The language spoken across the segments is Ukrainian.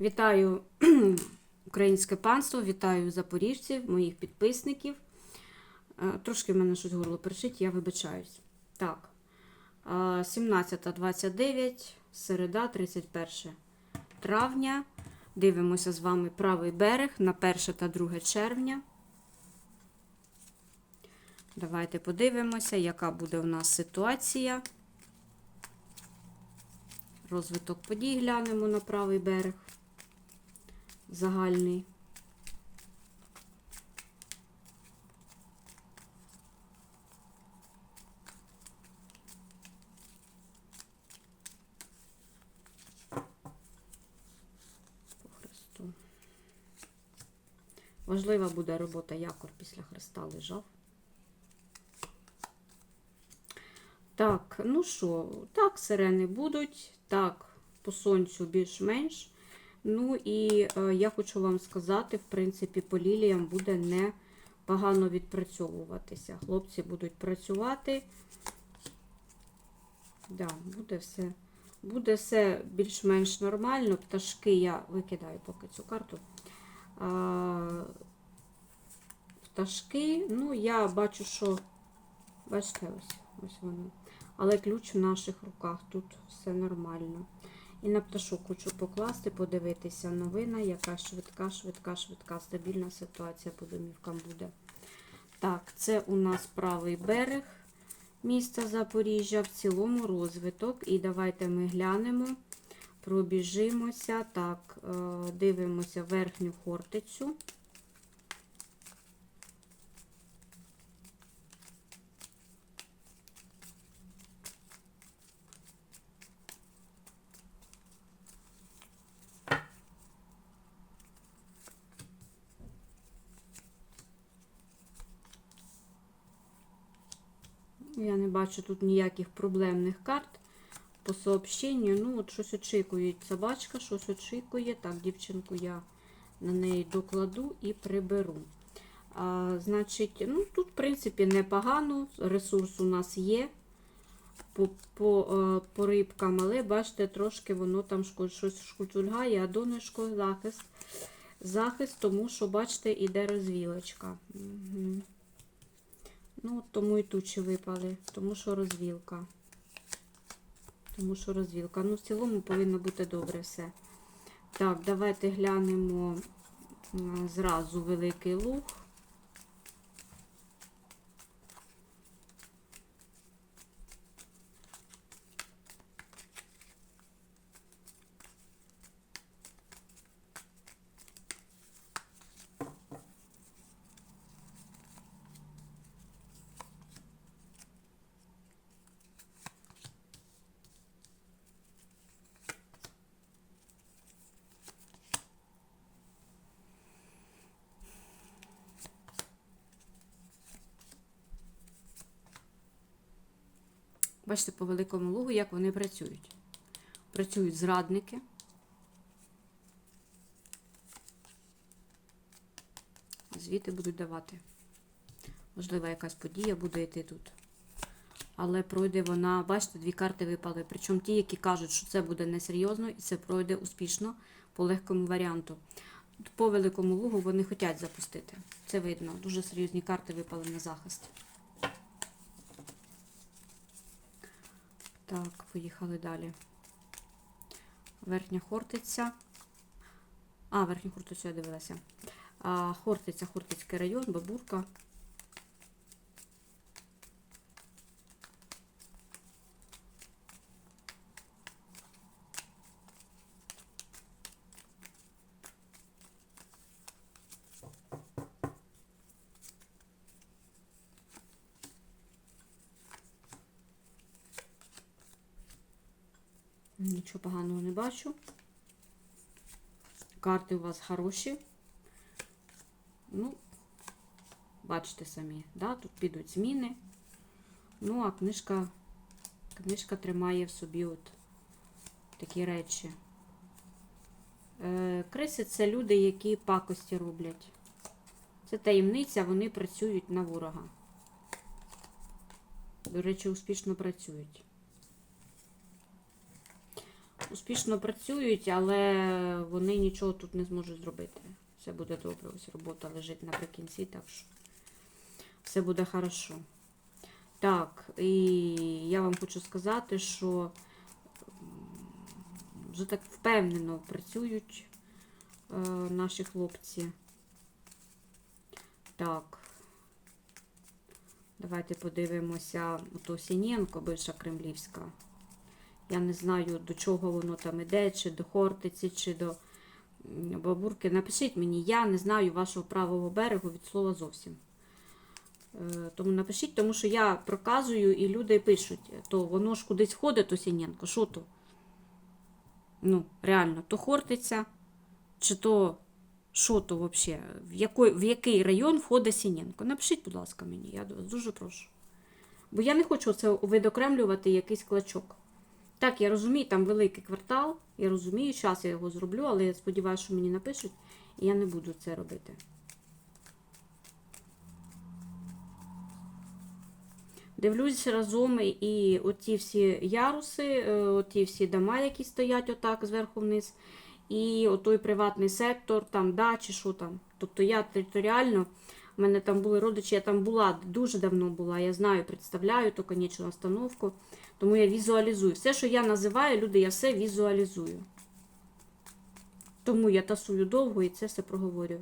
Вітаю українське панство, вітаю запоріжців, моїх підписників. Е, Трошки в мене щось горло першить, я вибачаюсь. Так, е, 17.29, середа, 31 травня. Дивимося з вами правий берег на 1 та 2 червня. Давайте подивимося, яка буде у нас ситуація. Розвиток подій глянемо на правий берег. Загальний. Важлива буде робота якор після Христа лежав. Так, ну що, так, сирени будуть, так, по сонцю більш-менш. Ну і е, я хочу вам сказати, в принципі, по ліліям буде не погано відпрацьовуватися. Хлопці будуть працювати. Да, буде все, буде все більш-менш нормально. Пташки я викидаю поки цю карту. А, пташки, ну, я бачу, що. Бачите, ось, ось воно. Але ключ в наших руках, тут все нормально. І на пташок хочу покласти, подивитися. Новина, яка швидка, швидка, швидка, стабільна ситуація по домівкам буде. Так, це у нас правий берег міста Запоріжжя, в цілому розвиток. І давайте ми глянемо, пробіжимося. Так, е, дивимося верхню хортицю. Я не бачу тут ніяких проблемних карт по сообщенню. Ну, от щось очікує собачка, щось очікує. Так, дівчинку я на неї докладу і приберу. А, Значить, ну, тут, в принципі, непогано. Ресурс у нас є по по, е, по рибкам, але бачите, трошки воно там щось шкутульгає, а донечко захист. Захист, тому що, бачите, іде розвілочка. Угу. Ну, тому і тучі випали, тому що розвілка. Тому що розвілка. Ну, в цілому повинно бути добре все. Так, давайте глянемо зразу великий луг. Бачите, по великому лугу, як вони працюють. Працюють зрадники. Звіти будуть давати. Можливо, якась подія буде йти тут. Але пройде вона, бачите, дві карти випали. Причому ті, які кажуть, що це буде несерйозно і це пройде успішно по легкому варіанту. По великому лугу вони хочуть запустити. Це видно. Дуже серйозні карти випали на захист. Так, поїхали далі. Верхня хортиця. А, верхню хортицю я дивилася. А, Хортиця, Хортицький район, Бабурка. Нічого поганого не бачу. Карти у вас хороші. Ну, бачите самі, да? тут підуть зміни. Ну, а книжка, книжка тримає в собі от такі речі. Е, Криси це люди, які пакості роблять. Це таємниця, вони працюють на ворога. До речі, успішно працюють. Успішно працюють, але вони нічого тут не зможуть зробити. Все буде добре. Ось робота лежить наприкінці, так що все буде хорошо. Так, і я вам хочу сказати, що вже так впевнено працюють е, наші хлопці. Так. Давайте подивимося ото Сінєнко, бивша кремлівська. Я не знаю, до чого воно там іде, чи до Хортиці, чи до Бабурки. Напишіть мені, я не знаю вашого правого берегу від слова зовсім. Е, Тому напишіть, тому що я проказую і люди пишуть, то воно ж кудись ходить, то Сінєнко, що то? Ну, реально, то Хортиця, чи то що то взагалі? В, який, в який район входить Сінєнко? Напишіть, будь ласка, мені, я дуже прошу. Бо я не хочу це видокремлювати якийсь клочок. Так, я розумію, там великий квартал, я розумію, зараз я його зроблю, але я сподіваюся, що мені напишуть, і я не буду це робити. Дивлюсь разом і оті всі яруси, е, оті всі дома, які стоять отак зверху вниз, і отой приватний сектор, там дачі, що там. Тобто я територіально, в мене там були родичі, я там була дуже давно була. Я знаю, представляю ту конечну остановку, тому я візуалізую. Все, що я називаю, люди, я все візуалізую. Тому я тасую довго і це все проговорюю.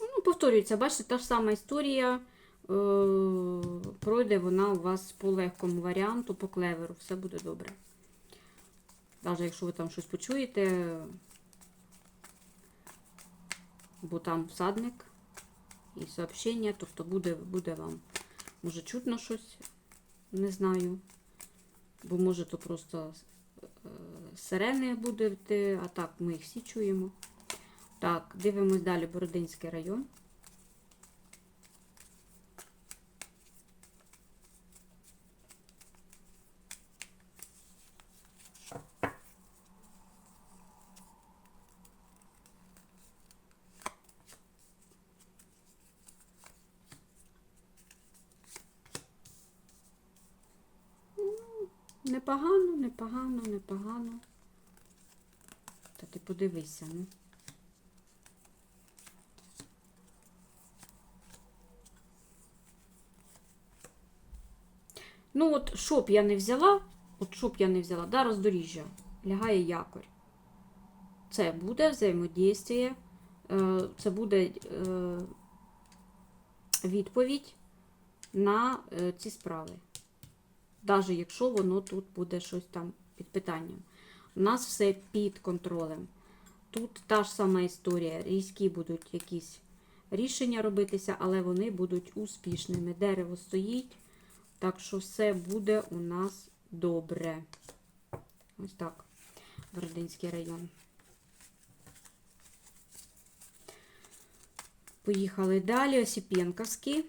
Ну, повторюється, бачите, та ж сама історія. Е, пройде вона у вас по легкому варіанту, по клеверу. Все буде добре. Навіть якщо ви там щось почуєте, бо там всадник і сообщення, тобто буде, буде вам, може, чутно щось, не знаю. Бо може то просто е, сирени буде а так ми їх всі чуємо. Так, дивимось далі Бородинський район. Ну, Непогано, непогано, непогано. Та ти подивися, ну. Ну, от, що б я не взяла, от що б я не взяла, да, роздоріжжя, лягає якорь. Це буде взаємодійствие, е, це буде е, відповідь на е, ці справи. Навіть якщо воно тут буде щось там під питанням. У нас все під контролем. Тут та ж сама історія. Різкі будуть якісь рішення робитися, але вони будуть успішними. Дерево стоїть. Так що все буде у нас добре. Ось так. Бородинський район. Поїхали далі. Осіп'єнковський.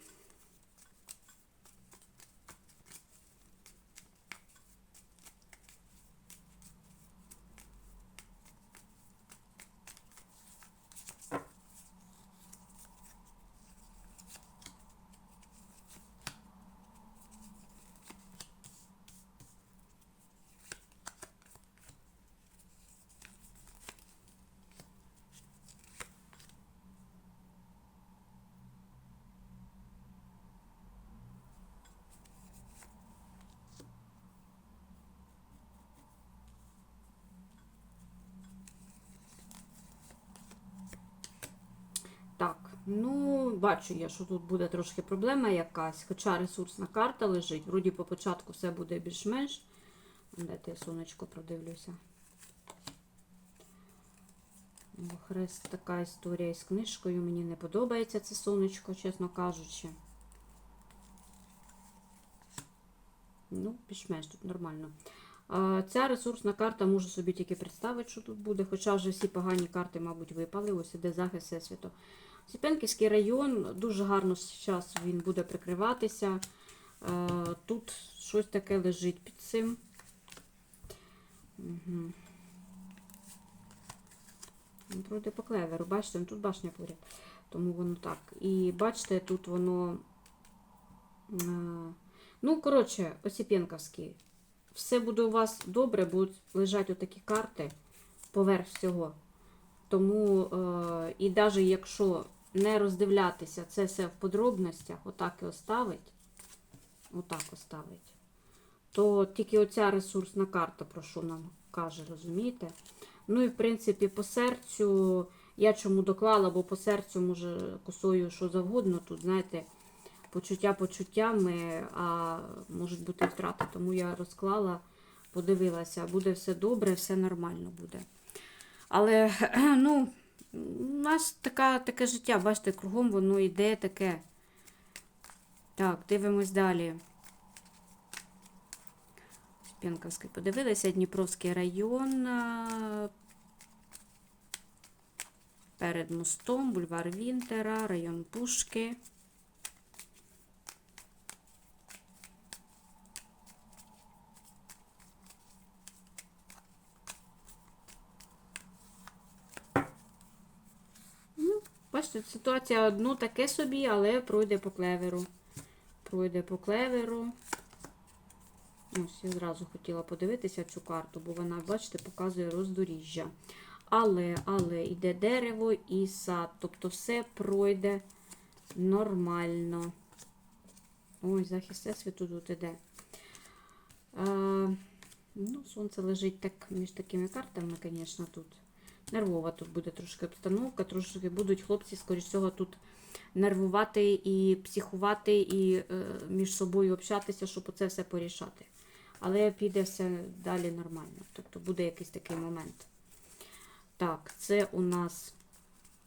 Так, ну, бачу я, що тут буде трошки проблема якась, хоча ресурсна карта лежить. Вроді по початку все буде більш-менш. Дайте я сонечко продивлюся. Хрест, така історія із книжкою. Мені не подобається це сонечко, чесно кажучи. Ну, більш-менш тут нормально. Ця ресурсна карта можу собі тільки представити, що тут буде, хоча вже всі погані карти, мабуть, випали. Ось іде захист Всесвіту. Сіпенківський район дуже гарно зараз він буде прикриватися. Е, Тут щось таке лежить під цим. Угу. Пройде по клеверу, бачите, ну, тут башня поряд. Тому воно так. І бачите, тут воно. е, Ну, коротше, Осіпенковський. Все буде у вас добре, будуть лежати отакі карти поверх всього. Тому, е, і навіть якщо не роздивлятися це все в подробностях, отак і оставить, отак оставить, то тільки оця ресурсна карта, про що нам каже, розумієте? Ну і в принципі по серцю, я чому доклала, бо по серцю може косою що завгодно. Тут, знаєте, почуття почуттями, а можуть бути втрати. Тому я розклала, подивилася, буде все добре, все нормально буде. Але, ну, у нас така, таке життя, бачите, кругом воно йде таке. Так, дивимось далі. П'янковський подивилися, Дніпровський район. Перед мостом, бульвар Вінтера, район Пушки. Ну, Бачите, ситуація одно таке собі, але пройде по клеверу. Пройде по клеверу. Ось, я зразу хотіла подивитися цю карту, бо вона, бачите, показує роздоріжжя. Але, але йде дерево і сад. Тобто все пройде нормально. Ой, захист всесвіту тут іде. А, ну, сонце лежить так між такими картами, звісно, тут. Нервова тут буде трошки обстановка, трошки будуть хлопці, скоріш всього, тут нервувати і психувати, і е, між собою общатися, щоб оце все порішати. Але піде все далі нормально. Тобто буде якийсь такий момент. Так, це у нас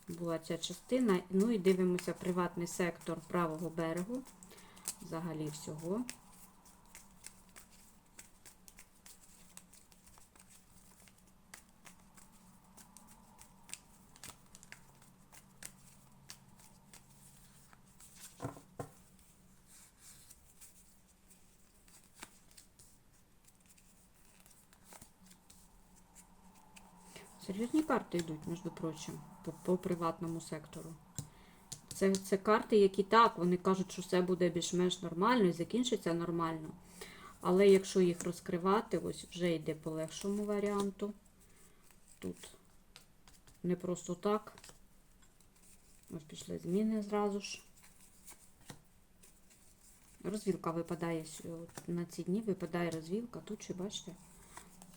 була ця частина. Ну і дивимося приватний сектор правого берегу. Взагалі всього. Серйозні карти йдуть, між прочим, по, по приватному сектору. Це, це карти, які так, вони кажуть, що все буде більш-менш нормально і закінчиться нормально. Але якщо їх розкривати, ось вже йде по легшому варіанту. Тут не просто так. Ось пішли зміни зразу ж. Розвілка випадає на ці дні, випадає розвілка, тут чи бачите?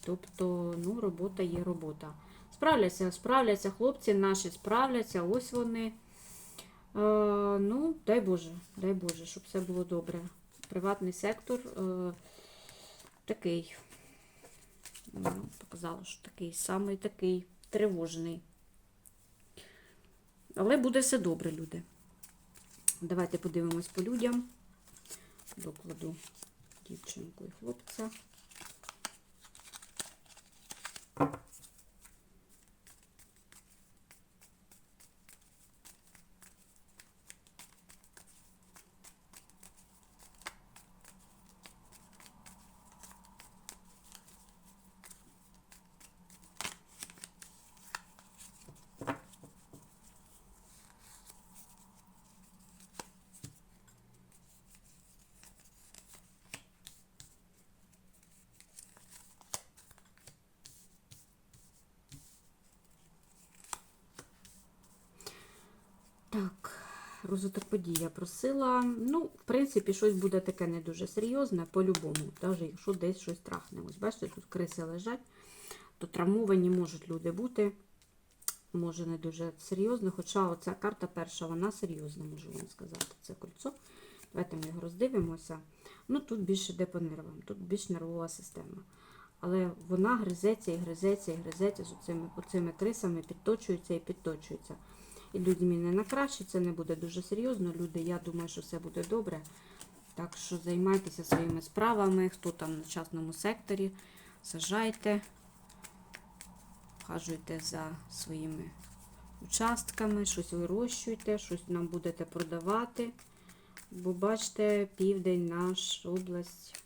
Тобто, ну, робота є робота. Справляться, справляться хлопці наші, справляться, ось вони. Е, ну, дай Боже, дай Боже, щоб все було добре. Приватний сектор е, такий, ну, показала, що такий самий такий тривожний. Але буде все добре, люди. Давайте подивимось по людям. Докладу дівчинку і хлопця. Так, розвиток подій просила. Ну, в принципі, щось буде таке не дуже серйозне, по-любому, навіть якщо десь щось трахне. Ось бачите, тут криси лежать, то травмовані можуть люди бути. Може, не дуже серйозно, хоча оця карта перша, вона серйозна, можу вам сказати. Це кольцо. Давайте ми його роздивимося. Ну, тут більше йде по нервам, тут більш нервова система. Але вона гризеться і гризеться, і гризеться з оцими, оцими крисами, підточується і підточується. І не на краще, це не буде дуже серйозно. Люди, я думаю, що все буде добре. Так що займайтеся своїми справами, хто там на частному секторі, сажайте, вхажуйте за своїми участками, щось вирощуйте, щось нам будете продавати. Бо бачите, південь наш область.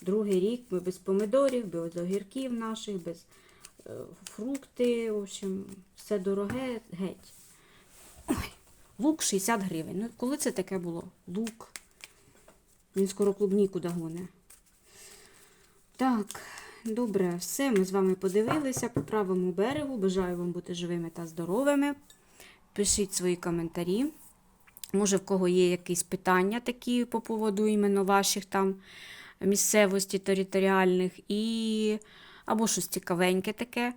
Другий рік ми без помидорів, без огірків наших, без е, фрукти. В общем, все дороге геть. Лук 60 гривень. Ну, коли це таке було? Лук. Він скоро клубніку догоне. Так, добре, все. Ми з вами подивилися по правому берегу. Бажаю вам бути живими та здоровими. Пишіть свої коментарі. Може, в кого є якісь питання такі по поводу іменно ваших там місцевості територіальних і або щось цікавеньке таке.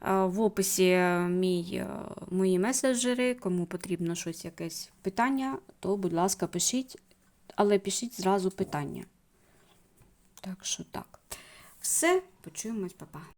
А, В описі мій, е, мої меседжери, кому потрібно щось якесь питання, то, будь ласка, пишіть, але пишіть зразу питання. Так що так. Все, почуємось, па-па.